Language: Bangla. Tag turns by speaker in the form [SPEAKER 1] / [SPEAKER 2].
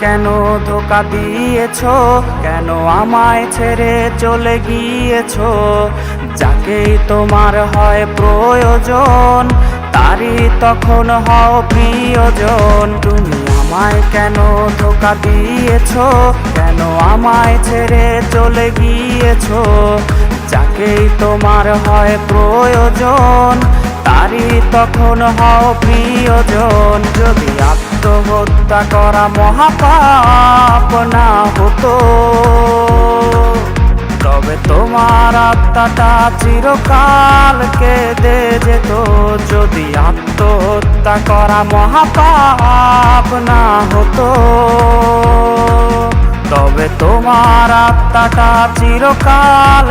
[SPEAKER 1] কেন ধোকা দিয়েছ? কেন আমায় ছেড়ে চলে গিয়েছো? যাকেই তোমার হয় প্রয়োজন, তারই তখন হও প্রিয়জন। তুমি আমায় কেন ধোকা দিয়েছ? কেন আমায় ছেড়ে চলে গিয়েছো? যাকেই তোমার হয় প্রয়োজন, তারই তখন হও প্রিয়জন। আত্মহত্যা করা মহাপাপ না হতো। তবে তোমার আত্মাটা চিরকাল কেঁদে যেত। যদি আত্মহত্যা করা মহাপাপ না হতো, তবে তোমার আত্মাটা চিরকাল